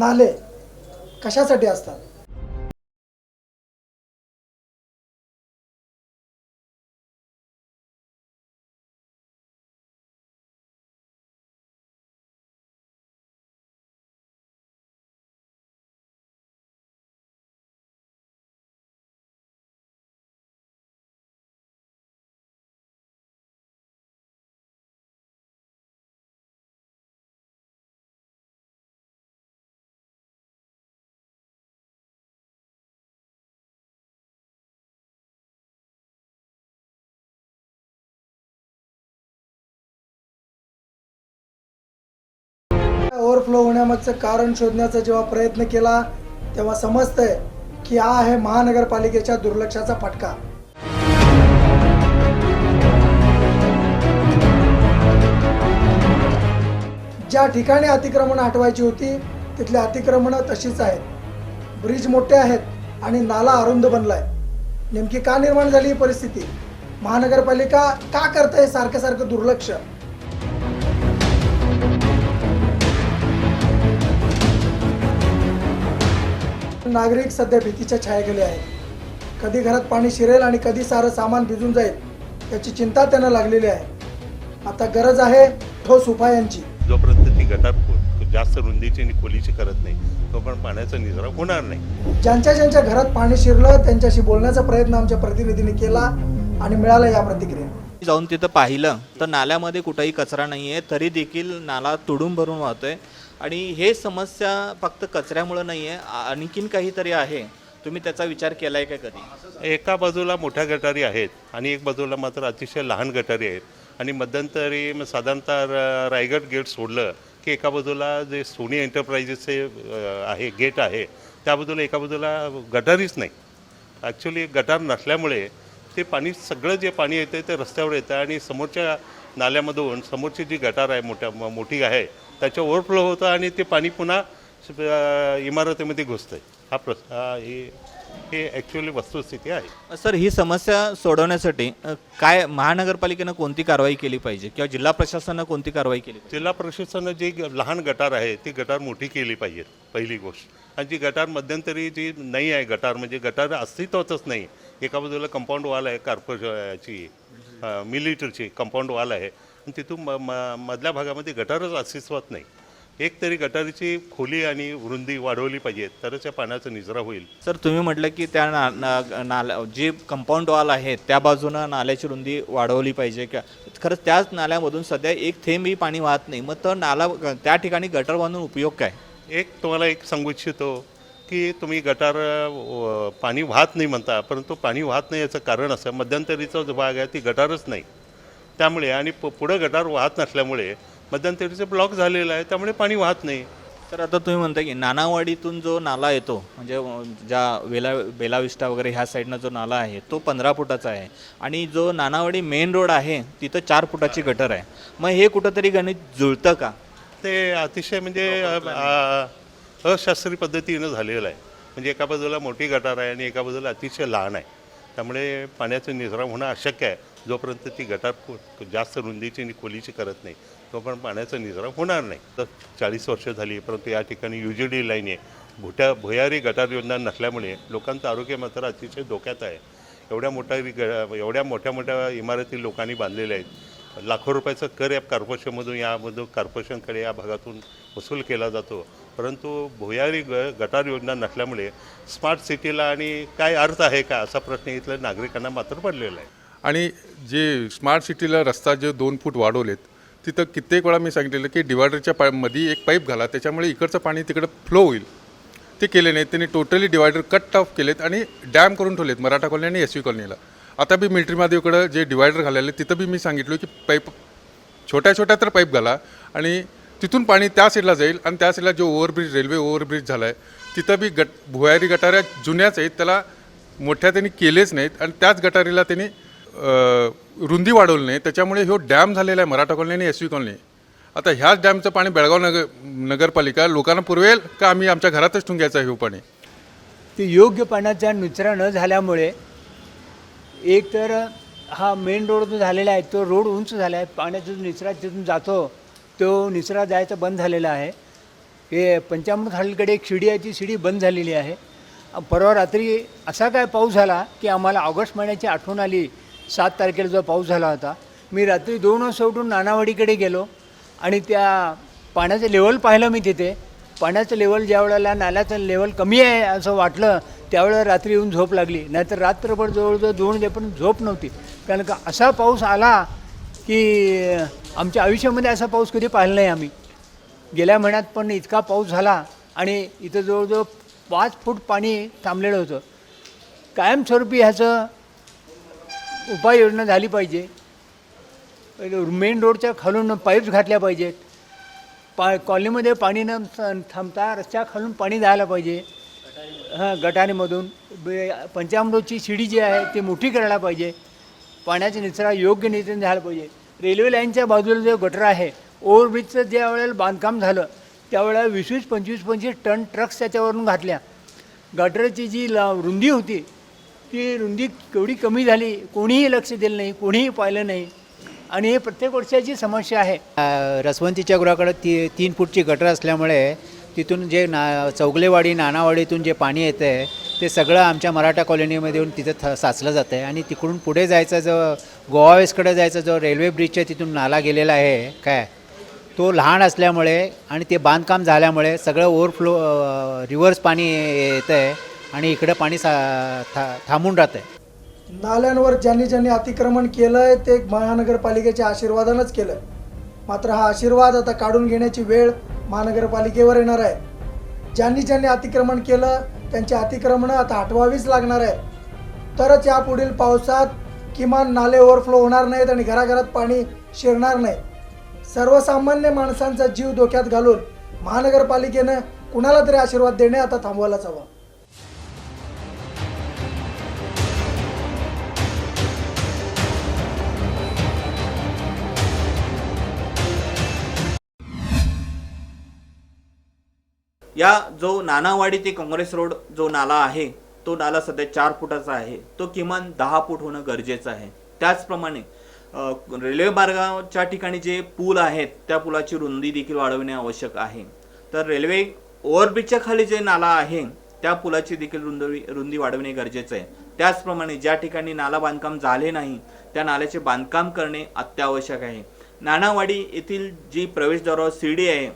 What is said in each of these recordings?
नाले कशासाठी असतात? ओव्हरफ्लो होण्यामागचं कारण शोधण्याचा जेव्हा प्रयत्न केला तेव्हा समजतंय की हा आहे महानगरपालिकेच्या दुर्लक्षाचा फटका. ज्या ठिकाणी अतिक्रमण हटवायची होती तिथली अतिक्रमणं तशीच आहेत. ब्रिज मोठे आहेत आणि नाला अरुंद बनलाय. नेमकी का निर्माण झाली ही परिस्थिती? महानगरपालिका का करते सारखं सारखं दुर्लक्ष? नागरिक सध्या भीतीच्या छायेखाली आहेत. कधी घरात पाणी शिरेल आणि कधी सारं सामान भिजून जाईल याची चिंता त्यांना लागलेली आहे. आता गरज आहे ठोस उपायांची जोपर्यंत ती गटार जास्त रुंदीची आणि खोलीची करत नाही तोपर्यंत पाण्याचा निचरा होणार नाही. ज्यांच्या ज्यांच्या घरात पाणी शिरलं त्यांच्याशी बोलण्याचा प्रयत्न आमच्या प्रतिनिधीने केला आणि मिळाला या प्रतिक्रिया. जाऊन तिथं पाहिलं तर नाल्यामध्ये कुठंही कचरा नाही आहे तरी देखील नाला तुडूंब भरून वाहतोय. आणि हे समस्या फक्त कचऱ्यामुळं नाही आहे आणखीन काहीतरी आहे. तुम्ही त्याचा विचार केला आहे का कधी? एका बाजूला मोठ्या गटारी आहेत आणि एक बाजूला मात्र अतिशय लहान गटारी आहेत. आणि मध्यंतरी साधारणतः र- रायगड गेट सोडलं की एका बाजूला जे सोनी एंटरप्राइजेसचे आहे गेट आहे त्या बाजूला एका बाजूला गटारीच नाही. ॲक्च्युली गटार नसल्यामुळे ते पाणी सगळं जे पाणी येतं ते रस्त्यावर येतं आणि समोरच्या नाल्यामधून समोरची जी गटार आहे मोठ्या मोठी आहे त्याच्या ओव्हरफ्लो होतं आणि ते पाणी पुन्हा इमारतीमध्ये घुसतं हा प्रस हा हे हे ॲक्च्युली वस्तुस्थिती आहे. सर ही समस्या सोडवण्यासाठी काय महानगरपालिकेनं कोणती कारवाई केली पाहिजे किंवा जिल्हा प्रशासनानं कोणती कारवाई केली जिल्हा प्रशासनानं जी लहान गटार आहे ती गटार मोठी केली पाहिजे पहिली गोष्ट. आणि जी गटार मध्यंतरी जी नाही आहे गटार म्हणजे गटार अस्तित्वातच नाही. एका बाजूला कंपाऊंड वॉल आहे कार्पोरेशनची मिलिटरीची कंपाऊंड वॉल आहे. आणि तिथून म म- मधल्या भागामध्ये गटारच अस्तित्वात नाही. एक तरी गटारीची खोली आणि वृंदी वाढवली पाहिजे तरच या पाण्याचा निचरा होईल. सर तुम्ही म्हटलं की त्या ना ना- नाल्या जे कंपाऊंड वॉल आहे त्या बाजूनं नाल्याची रुंदी वाढवली पाहिजे. का खरंच त्याच नाल्यामधून सध्या एक थेंबही पाणी वाहत नाही. मग तर नाला त्या ठिकाणी गटर बांधून उपयोग काय? एक तुम्हाला एक सांगू इच्छितो. की तुम्ही गटार पाणी वाहत नाही म्हणता परंतु पाणी वाहत नाही याचं कारण असं मध्यंतरीचा जो भाग आहे ती गटारच नाही. त्यामुळे आणि प पुढं गटार वाहत नसल्यामुळे मध्यंतरीचं ब्लॉक झालेलं आहे त्यामुळे पाणी वाहत नाही. तर आता तुम्ही म्हणता की नानावाडीतून जो नाला येतो म्हणजे ज्या वेला बेलाविस्टा वगैरे ह्या साईडनं जो नाला आहे तो पंधरा फुटाचा आहे. आणि जो नानावाडी मेन रोड आहे तिथं चार फुटाची गटर आहे. मग हे कुठंतरी गणित जुळतं का? ते अतिशय म्हणजे अशास्त्रीय पद्धतीनं झालेलं आहे. म्हणजे एका बाजूला मोठी गटार आहे आणि एका बाजूला अतिशय लहान आहे. त्यामुळे पाण्याचं निचरा होणं अशक्य आहे. जोपर्यंत ती गटार जास्त रुंदीची आणि खोलीची करत नाही तोपर्यंत पाण्याचा निचरा होणार नाही. तर चाळीस वर्ष झाली परंतु या ठिकाणी यू जी डी लाईन आहे. भुट्या भुयारी गटार योजना नसल्यामुळे लोकांचं आरोग्य मात्र अतिशय धोक्यात आहे. एवढ्या मोठ्या एवढ्या मोठ्या मोठ्या इमारती लोकांनी बांधलेल्या आहेत. लाखो रुपयाचा कर या कार्पोरेशनमधून यामधून कार्पोरेशनकडे या भागातून वसूल केला जातो. परंतु भुयारी ग गटार योजना नसल्यामुळे स्मार्ट सिटीला आणि काय अर्थ आहे का असा प्रश्न इथल्या नागरिकांना मात्र पडलेला आहे. आणि जे स्मार्ट सिटीला रस्ता जे दोन फूट वाढवलेत तिथं कित्येक वेळा मी सांगितलेलं की डिवायडरच्या पा मध्ये एक पाईप घाला त्याच्यामुळे इकडचं पाणी तिकडं फ्लो होईल. ते केले नाही त्यांनी टोटली डिवायडर कट ऑफ केलेत आणि डॅम करून ठेवलेत मराठा कॉलनी आणि एस व्ही कॉलनीला. आता बी मिलिटरीमध्ये इकडं जे डिवायडर घालायले तिथं बी मी सांगितलं की पाईप छोट्या छोट्या तर पाईप घाला आणि तिथून पाणी त्या साईडला जाईल आणि त्या साईडला जो ओव्हरब्रिज रेल्वे ओव्हरब्रिज झाला आहे तिथं बी गट भुयारी गटाऱ्या जुन्याच आहेत त्याला मोठ्या त्यांनी केलेच नाहीत आणि त्याच गटारीला त्यांनी रुंदी वाढवली नाही. त्याच्यामुळे हो डॅम झालेला आहे मराठा कॉलनी आणि एस व्ही कॉलनी आता ह्याच डॅमचं पाणी बेळगाव नगर नगरपालिका लोकांना पुरवेल का आम्ही आमच्या घरातच ठुंग्यायचं हे पाणी? ते योग्य पाण्याचा निचरा न झाल्यामुळे एक तर हा मेन रोड जो झालेला आहे तो रोड उंच झाला आहे. पाण्याचा जो निचरा तिथून जातो तो निचरा जायचा बंद झालेला आहे. हे पंचामृत हॉलकडे एक शिडी आहे ती शिडी बंद झालेली आहे. परवा रात्री असा काय पाऊस झाला की आम्हाला ऑगस्ट महिन्याची आठवण आली. सात तारखेला जो पाऊस झाला होता. मी रात्री दोन वाजता उठून नानावाडीकडे गेलो आणि त्या पाण्याचं लेवल पाहिलं मी तिथे. पाण्याचं लेवल ज्या वेळेला नाल्याचं लेवल कमी आहे असं वाटलं त्यावेळेला रात्री येऊन झोप लागली. नाहीतर रात्रभर जवळजवळ दोन पण झोप नव्हती. कारण का असा पाऊस आला की आमच्या आयुष्यामध्ये असा पाऊस कधी पाहिला नाही आम्ही. गेल्या महिन्यात पण इतका पाऊस झाला आणि इथं जवळजवळ पाच फूट पाणी थांबलेलं होतं. कायमस्वरूपी ह्याचं उपाययोजना झाली पाहिजे. मेन रोडच्या खालून पाईप्स घातल्या पाहिजेत. पा कॉलनीमध्ये पाणी न थ- थांबता रस्त्याखालून पाणी जायला पाहिजे. हां गटारीमधून. पंचामृतची शिडी जी आहे ती मोठी करायला पाहिजे. पाण्याचा निचरा योग्य रीतीने झाला पाहिजे. रेल्वे लाईनच्या बाजूला जो गटर आहे ओव्हरब्रिजचं ज्या वेळेला बांधकाम झालं त्यावेळेला वीस वीस पंचवीस पंचवीस टन ट्रक्स त्याच्यावरून घातल्या. गटरची जी ला रुंदी होती ती रुंदी केवढी कमी झाली कोणीही लक्ष दिलं नाही कोणीही पाहिलं नाही. आणि हे प्रत्येक वर्षाची समस्या आहे. रसवंतीच्या गृहाकडे ती तीन फूटची गटर असल्यामुळे तिथून जे ना चौगलेवाडी नानावाडीतून जे पाणी येतं आहे ते सगळं आमच्या मराठा कॉलनीमध्ये येऊन तिथं थ साचलं जातं आहे आणि तिकडून पुढे जायचा जो गोवा वेस्टकडे जायचा जो रेल्वे ब्रिजच्या तिथून नाला गेलेला आहे काय तो लहान असल्यामुळे आणि ते बांधकाम झाल्यामुळे सगळं ओव्हरफ्लो रिव्हर्स पाणी येतं आहे आणि इकडं पाणी सा था थांबून राहतं आहे नाल्यांवर ज्यांनी ज्यांनी अतिक्रमण केलं आहे ते महानगरपालिकेच्या आशीर्वादानंच केलं मात्र हा आशीर्वाद आता काढून घेण्याची वेळ महानगरपालिकेवर येणार आहे. ज्यांनी ज्यांनी अतिक्रमण केलं त्यांची अतिक्रमणं आता हटवावीच लागणार आहे तरच या पुढील पावसात किमान नाले ओव्हरफ्लो होणार नाहीत आणि घराघरात पाणी शिरणार नाही. सर्वसामान्य माणसांचा जीव धोक्यात घालून महानगरपालिकेनं कुणाला तरी आशीर्वाद देणे आता थांबवायलाच हवा. या जो नानावाडी ते काँग्रेस रोड जो नाला आहे तो नाला सध्या चार फुटाचा आहे. तो किमान दहा फूट होणं गरजेचं आहे. त्याचप्रमाणे रेल्वे मार्गाच्या ठिकाणी जे पूल आहेत त्या पुलाची रुंदी देखील वाढवणे आवश्यक आहे. तर रेल्वे ओव्हरब्रिजच्या खाली जे नाला आहे त्या पुलाची देखील रुंदी रुंदी वाढवणे गरजेचं आहे. त्याचप्रमाणे ज्या ठिकाणी नाला बांधकाम झाले नाही त्या नाल्याचे बांधकाम करणे अत्यावश्यक आहे. नानावाडी येथील जी प्रवेशद्वारावर शिडी आहे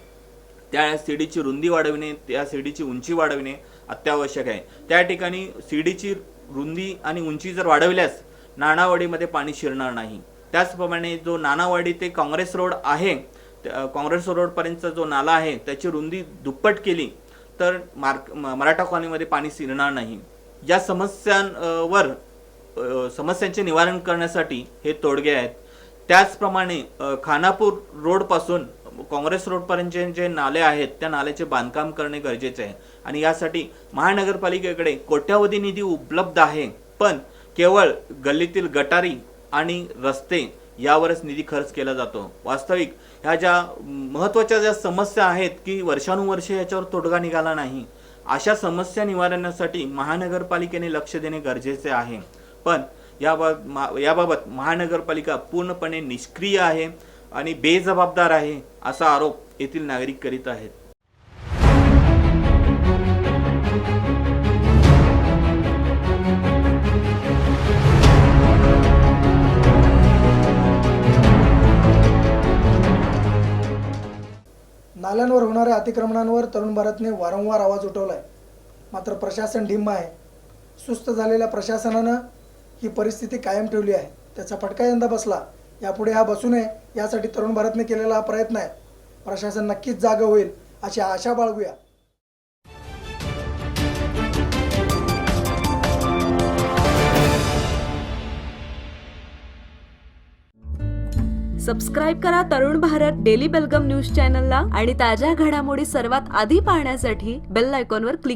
त्या सीडीची रुंदी वाढविणे त्या सीडीची उंची वाढविणे अत्यावश्यक आहे. त्या ठिकाणी सीडीची रुंदी आणि उंची जर वाढवल्यास नाणावाडीमध्ये पाणी शिरणार नाही. त्याचप्रमाणे जो नानावाडी ते काँग्रेस रोड आहे त्या- काँग्रेस रोडपर्यंतचा जो नाला आहे त्याची रुंदी दुप्पट केली तर मार्क म- मराठा कॉलनीमध्ये पाणी शिरणार नाही. या समस्यांवर समस्यांचे निवारण करण्यासाठी हे तोडगे आहेत. त्याचप्रमाणे खानापूर रोडपासून काँग्रेस रोडपर्यंतचे जे नाले आहेत त्या नाल्याचे बांधकाम करणे गरजेचे आहे. आणि यासाठी महानगरपालिकेकडे कोट्यावधी निधी उपलब्ध आहे पण केवळ गल्लीतील गटारी आणि रस्ते यावरच निधी खर्च केला जातो. वास्तविक ह्या ज्या महत्त्वाच्या ज्या समस्या आहेत की वर्षानुवर्षे याच्यावर तोडगा निघाला नाही अशा समस्या निवारण्यासाठी महानगरपालिकेने लक्ष देणे गरजेचे आहे. पण याबाबत याबाबत महानगरपालिका पूर्णपणे निष्क्रिय आहे. आणि बेजबाबदार आहे असा आरोप येथील नागरिक करीत आहेत. नाल्यांवर होणाऱ्या अतिक्रमणांवर तरुण भारतने वारंवार आवाज उठवलाय. मात्र प्रशासन ढिम्म आहे. सुस्त झालेल्या प्रशासनानं ही परिस्थिती कायम ठेवली आहे. त्याचा फटका यंदा बसला. यापुढे हा बसू नये. यासाठी तरुण भारतने केलेला हा प्रयत्न आहे. प्रशासन नक्कीच जागं होईल अशी आशा बाळगूया. सबस्क्राईब करा तरुण भारत डेली बेलगम न्यूज चॅनलला आणि ताज्या घडामोडी सर्वात आधी पाहण्यासाठी बेल आयकॉनवर क्लिक